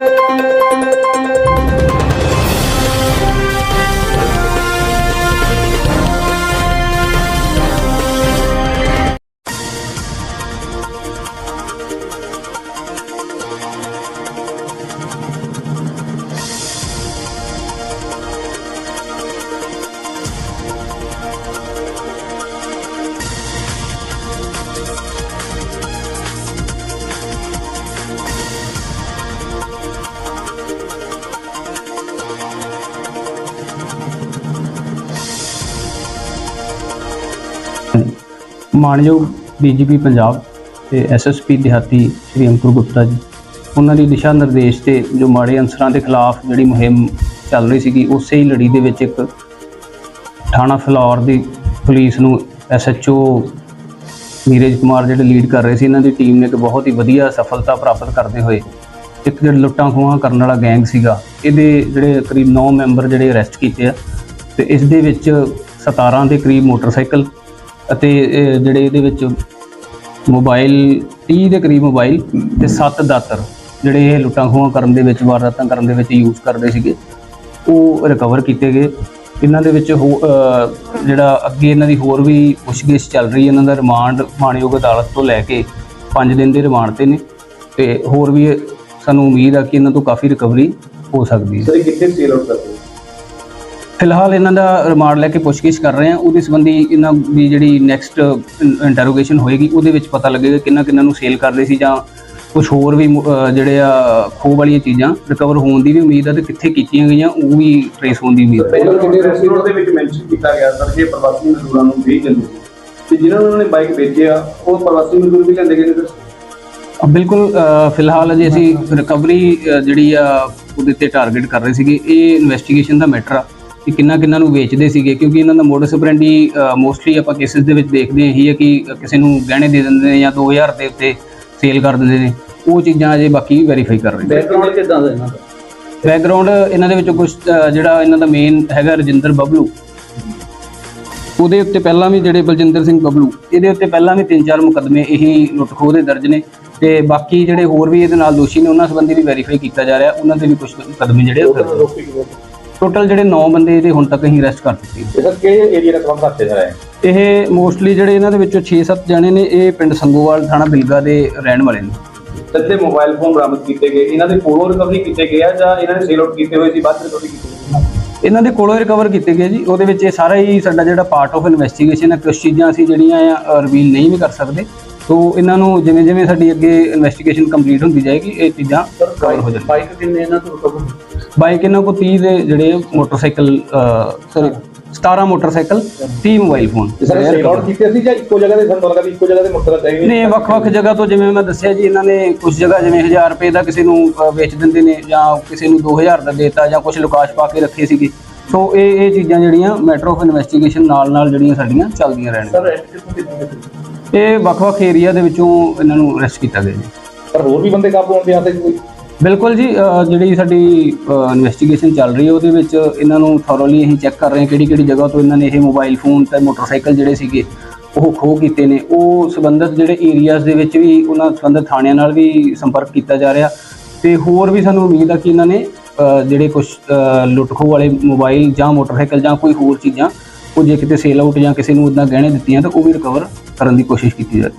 なんだなんだなんだ。ਮਾਨਯੋਗ DGP Punjab ਤੇ SSP ਦਿਹਾਤੀ ਸ਼੍ਰੀ ਅੰਕੁਰ ਗੁਪਤਾ ਜੀ, ਉਹਨਾਂ ਦੀ ਦਿਸ਼ਾ ਨਿਰਦੇਸ਼ ਤੇ ਜੋ ਮਾੜੇ ਅਨਸਰਾਂ ਦੇ ਖਿਲਾਫ ਜਿਹੜੀ ਮੁਹਿੰਮ ਚੱਲ ਰਹੀ ਸੀਗੀ, ਉਸੇ ਹੀ ਲੜੀ ਦੇ ਵਿੱਚ ਇੱਕ ਥਾਣਾ ਫਲੌਰ ਦੀ ਪੁਲਿਸ ਨੂੰ ਐਸਐਚਓ ਨੀਰਜ ਕੁਮਾਰ ਜਿਹੜੇ ਲੀਡ ਕਰ ਰਹੇ ਸੀ, ਇਹਨਾਂ ਦੀ ਟੀਮ ਨੇ ਇੱਕ ਬਹੁਤ ਹੀ ਵਧੀਆ ਸਫਲਤਾ ਪ੍ਰਾਪਤ ਕਰਦੇ ਹੋਏ ਇੱਕ ਜਿਹੜਾ ਲੁੱਟਾਂ ਖੋਹਾਂ ਕਰਨ ਵਾਲਾ ਗੈਂਗ ਸੀਗਾ, ਇਹਦੇ ਜਿਹੜੇ ਕਰੀਬ 9 ਮੈਂਬਰ ਜਿਹੜੇ ਅਰੈਸਟ ਕੀਤੇ ਆ ਤੇ ਇਸ ਦੇ ਵਿੱਚ 17 ਦੇ ਕਰੀਬ ਮੋਟਰਸਾਈਕਲ ਅਤੇ ਜਿਹੜੇ ਇਹਦੇ ਵਿੱਚ ਮੋਬਾਈਲ 30 ਦੇ ਕਰੀਬ ਮੋਬਾਈਲ ਤੇ 7 ਦਾਤਰ ਜਿਹੜੇ ਇਹ ਲੁੱਟਾਂ ਖੋਹਾਂ ਕਰਨ ਦੇ ਵਿੱਚ, ਵਾਰਦਾਤਾਂ ਕਰਨ ਦੇ ਵਿੱਚ ਯੂਜ਼ ਕਰਦੇ ਸੀਗੇ, ਉਹ ਰਿਕਵਰ ਕੀਤੇ ਗਏ। ਇਹਨਾਂ ਦੇ ਵਿੱਚ ਹੋ- ਜਿਹੜਾ ਅੱਗੇ ਇਹਨਾਂ ਦੀ ਹੋਰ ਵੀ ਪੁੱਛਗਿੱਛ ਚੱਲ ਰਹੀ ਹੈ, ਇਹਨਾਂ ਦਾ ਰਿਮਾਂਡ ਮਾਣਯੋਗ ਅਦਾਲਤ ਤੋਂ ਲੈ ਕੇ 5 ਦਿਨ ਦੇ ਰਿਮਾਂਡ ਤੇ ਨੇ। ਤੇ ਹੋਰ ਵੀ ਸਾਨੂੰ ਉਮੀਦ ਆ ਕਿ ਇਹਨਾਂ ਤੋਂ ਕਾਫੀ ਰਿਕਵਰੀ ਹੋ ਸਕਦੀ ਹੈ। ਸਰ, ਇਹ ਸੇਲ ਆਊਟ ਕਰਦੇ? ਫਿਲਹਾਲ ਇਹਨਾਂ ਦਾ ਰਿਮਾਂਡ ਲੈ ਕੇ ਪੁੱਛਗਿੱਛ ਕਰ ਰਹੇ ਹਾਂ। ਉਹਦੇ ਸੰਬੰਧੀ ਇਹਨਾਂ ਦੀ ਜਿਹੜੀ ਨੈਕਸਟ ਇੰਟਰੋਗੇਸ਼ਨ ਹੋਏਗੀ ਉਹਦੇ ਵਿੱਚ ਪਤਾ ਲੱਗੇਗਾ ਕਿੰਨਾ ਕਿੰਨਾ ਨੂੰ ਸੇਲ ਕਰਦੇ ਸੀ ਜਾਂ ਕੁਝ ਹੋਰ ਵੀ ਜਿਹੜੇ ਆ ਖੋਹ ਵਾਲੀਆਂ ਚੀਜ਼ਾਂ ਰਿਕਵਰ ਹੋਣ ਦੀ ਵੀ ਉਮੀਦ ਹੈ ਤੇ ਕਿੱਥੇ ਕੀਤੀਆਂ ਗਈਆਂ ਉਹ ਵੀ ਟ੍ਰੇਸ ਹੋਣ ਦੀ ਉਮੀਦ ਹੈ ਕਿਹੜੇ ਰੈਸਟੋਰੈਂਟ ਦੇ ਵਿੱਚ ਮੈਂਸ਼ਨ ਕੀਤਾ ਗਿਆ ਸਰ ਕਿ ਪ੍ਰਵਾਸੀ ਮਜ਼ਦੂਰਾਂ ਨੂੰ ਦਿੰਦੇ ਸੀ। ਤੇ ਜਿਨ੍ਹਾਂ ਨੂੰ ਉਹਨਾਂ ਨੇ ਬਾਈਕ ਵੇਚੇ ਆ ਉਹ ਪ੍ਰਵਾਸੀ ਮਜ਼ਦੂਰ ਵੀ ਲੈਂਦੇ ਗਏ ਨੇ ਸਰ ਬਿਲਕੁਲ ਫਿਲਹਾਲ ਅਜੇ ਅਸੀਂ ਰਿਕਵਰੀ ਜਿਹੜੀ ਆ ਉਹਦੇ ਤੇ ਟਾਰਗੇਟ ਕਰ ਰਹੇ ਸੀਗੇ। ਇਹ ਇਨਵੈਸਟੀਗੇਸ਼ਨ ਦਾ ਮੈਟਰ ਆ। ਕਿ ਕਿੰਨਾ ਕਿੰਨਾ ਨੂੰ ਵੇਚਦੇ ਸੀਗੇ ਕਿਉਂਕਿ ਇਹਨਾਂ ਦਾ ਮੋਡਸ ਆਪਰੈਂਡੀ ਮੋਸਟਲੀ ਆਪਾਂ ਕੇਸਿਸ ਦੇ ਵਿੱਚ ਦੇਖਦੇ ਹਾਂ ਇਹੀ ਹੈ ਕਿ ਕਿਸੇ ਨੂੰ ਗਹਿਣੇ ਦੇ ਦਿੰਦੇ ਨੇ ਜਾਂ 2000 ਦੇ ਉੱਤੇ ਸੇਲ ਕਰ ਦਿੰਦੇ ਨੇ। ਉਹ ਚੀਜ਼ਾਂ ਅਜੇ ਬਾਕੀ ਵੈਰੀਫਾਈ ਕਰ ਰਹੇ ਨੇ। ਬੈਕਗ੍ਰਾਉਂਡ ਕਿਦਾਂ ਦਾ ਇਹਨਾਂ ਦਾ? ਬੈਕਗ੍ਰਾਉਂਡ ਇਹਨਾਂ ਦੇ ਵਿੱਚੋਂ ਕੁਝ ਜਿਹੜਾ ਇਹਨਾਂ ਦਾ ਮੇਨ ਹੈਗਾ ਰਜਿੰਦਰ ਬਬਲੂ। ਉਹਦੇ ਉੱਤੇ ਪਹਿਲਾਂ ਵੀ ਜਿਹੜੇ ਬਲਜਿੰਦਰ ਸਿੰਘ ਬਬਲੂ ਇਹਦੇ ਉੱਤੇ ਪਹਿਲਾਂ ਵੀ ਤਿੰਨ ਚਾਰ ਮੁਕੱਦਮੇ ਇਹੀ ਲੁੱਟ ਖੋਹ ਦੇ ਦਰਜ ਨੇ। ਤੇ ਬਾਕੀ ਜਿਹੜੇ ਹੋਰ ਵੀ ਇਹਦੇ ਨਾਲ ਦੋਸ਼ੀ ਨੇ ਉਹਨਾਂ ਸੰਬੰਧੀ ਵੀ ਵੈਰੀਫਾਈ ਕੀਤਾ ਜਾ ਰਿਹਾ ਉਹਨਾਂ ਦੇ ਵੀ ਕੁਝ ਮੁਕੱਦਮੇ ਜਿਹੜੇ ਉਹ ਟੋਟਲ ਜਿਹੜੇ 9 ਬੰਦੇ ਇਹਦੇ ਹੁਣ ਤੱਕ ਅਸੀਂ ਅਰੈਸਟ ਕਰ ਚੁੱਕੇ ਹਾਂ। ਸਰ ਕਿਹੜੇ ਏਰੀਆ ਦਾ ਜਾ ਰਹੇ ਹੈ ਇਹ ਮੋਸਟਲੀ ਜਿਹੜੇ ਇਹਨਾਂ ਦੇ ਵਿੱਚੋਂ 6-7 ਜਣੇ ਨੇ ਇਹ ਪਿੰਡ ਸੰਗੋਵਾਲ ਥਾਣਾ ਬਿਲਗਾ ਦੇ ਰਹਿਣ ਵਾਲੇ ਨੇ। ਸੱਤੇ ਮੋਬਾਈਲ ਫੋਨ ਬਰਾਮਦ ਕੀਤੇ ਗਏ। ਇਹਨਾਂ ਦੇ ਕੋਲੋਂ ਰਿਕਵਰੀ ਕੀਤੇ ਗਏ ਆ ਜਾਂ ਇਹਨਾਂ ਨੇ ਸੇਲ ਆਊਟ ਕੀਤੇ ਹੋਏ ਸੀ ਬਾਅਦ ਰਿਕਵਰੀ ਕੀਤੇ ਗਏ? ਇਹਨਾਂ ਦੇ ਕੋਲੋਂ ਰਿਕਵਰ ਕੀਤੇ ਗਏ ਜੀ। ਉਹਦੇ ਵਿੱਚ ਇਹ ਸਾਰਾ ਹੀ ਸਾਡਾ ਜਿਹੜਾ ਪਾਰਟ ਆਫ ਇਨਵੈਸਟੀਗੇਸ਼ਨ ਹੈ ਕੁਝ ਚੀਜ਼ਾਂ ਅਸੀਂ ਜਿਹੜੀਆਂ ਆ ਰਿਵੀਲ ਨਹੀਂ ਵੀ ਕਰ ਸਕਦੇ। ਸੋ ਇਹਨਾਂ ਨੂੰ ਜਿਵੇਂ ਜਿਵੇਂ ਸਾਡੀ ਅੱਗੇ ਇਨਵੈਸਟੀਗੇਸ਼ਨ ਕੰਪਲੀਟ ਹੁੰਦੀ ਜਾਏਗੀ ਇਹ ਚੀਜ਼ਾਂ ਕਵਰ ਹੋ ਜਾਣਗੀਆਂ। ਬਾਈਕ ਕਿੰਨੇ ਇਹਨਾਂ ਤੋਂ ਰਿਕਵਰ ਬਾਈਕ ਇਹਨਾਂ ਕੋਲ 30 ਦੇ ਜਿਹੜੇ motorcycle sorry 17 motorcycle 30 mobile phone out ਕੀਤੇ ਸੀ ਜਾਂ ਇੱਕੋ ਜਗ੍ਹਾ ਦੇ ਸਾਨੂੰ ਲੱਗਾ ਵੀ ਇੱਕੋ ਜਗ੍ਹਾ ਦੇ ਮੁੱਖ ਚਾਹੀਦੇ ਨੇ? ਵੱਖ-ਵੱਖ ਜਗ੍ਹਾ ਤੋਂ ਜਿਵੇਂ ਮੈਂ ਦੱਸਿਆ ਜੀ ਇਹਨਾਂ ਨੇ ਕੁਝ ਜਗ੍ਹਾ ਜਿਵੇਂ 1000 ਰੁਪਏ ਦਾ ਕਿਸੇ ਨੂੰ ਵੇਚ ਦਿੰਦੇ ਨੇ ਜਾਂ ਕਿਸੇ ਨੂੰ 2000 ਦਾ ਦੇਤਾ ਜਾਂ ਕੁਝ ਲੁਕਾਸ਼ ਪਾ ਕੇ ਰੱਖੇ ਸੀਗੇ। ਸੋ ਇਹ ਇਹ ਚੀਜ਼ਾਂ ਜਿਹੜੀਆਂ ਮੈਟਰ ਆਫ ਇਨਵੈਸਟੀਗੇਸ਼ਨ ਨਾਲ ਨਾਲ ਜਿਹੜੀਆਂ ਸਾਡੀਆਂ ਚੱਲਦੀਆਂ ਰਹਿਣਗੀਆਂ। ਇਹ ਵੱਖ-ਵੱਖ ਏਰੀਆ ਦੇ ਵਿੱਚੋਂ ਇਹਨਾਂ ਨੂੰ ਅਰੈਸਟ ਕੀਤਾ ਗਿਆ ਜੀ। ਪਰ ਹੋਰ ਵੀ ਬੰਦੇ ਕਾਬੂ ਆਉਂਦੇ ਆ ਤੇ ਕੋਈ? ਬਿਲਕੁਲ ਜੀ ਜਿਹੜੀ ਸਾਡੀ ਇਨਵੈਸਟੀਗੇਸ਼ਨ ਚੱਲ ਰਹੀ ਹੈ ਉਹਦੇ ਵਿੱਚ ਇਹਨਾਂ ਨੂੰ ਥੋਰੋਲੀ ਅਸੀਂ ਚੈੱਕ ਕਰ ਰਹੇ ਹਾਂ ਕਿਹੜੀ ਕਿਹੜੀ ਜਗ੍ਹਾ ਤੋਂ ਇਹਨਾਂ ਨੇ ਇਹ ਮੋਬਾਈਲ ਫੋਨ ਤੇ ਮੋਟਰਸਾਈਕਲ ਜਿਹੜੇ ਸੀਗੇ ਉਹ ਖੋਹ ਕੀਤੇ ਨੇ। ਉਹ ਸੰਬੰਧਿਤ ਜਿਹੜੇ ਏਰੀਆਜ਼ ਦੇ ਵਿੱਚ ਵੀ ਉਹਨਾਂ ਸੰਬੰਧਿਤ ਥਾਣਿਆਂ ਨਾਲ ਵੀ ਸੰਪਰਕ ਕੀਤਾ ਜਾ ਰਿਹਾ। ਤੇ ਹੋਰ ਵੀ ਸਾਨੂੰ ਉਮੀਦ ਆ ਕਿ ਇਹਨਾਂ ਨੇ ਜਿਹੜੇ ਕੁਝ ਲੁੱਟ ਖੋਹ ਵਾਲੇ ਮੋਬਾਈਲ ਜਾਂ ਮੋਟਰਸਾਈਕਲ ਜਾਂ ਕੋਈ ਹੋਰ ਚੀਜ਼ਾਂ ਉਹ ਜੇ ਕਿਤੇ ਸੇਲ ਆਊਟ ਜਾਂ ਕਿਸੇ ਨੂੰ ਉਦਾਂ ਗਹਿਣੇ ਦਿੱਤੀਆਂ ਤਾਂ ਉਹ ਵੀ ਰਿਕਵਰ ਕਰਨ ਦੀ ਕੋਸ਼ਿਸ਼ ਕੀਤੀ ਜਾਵੇ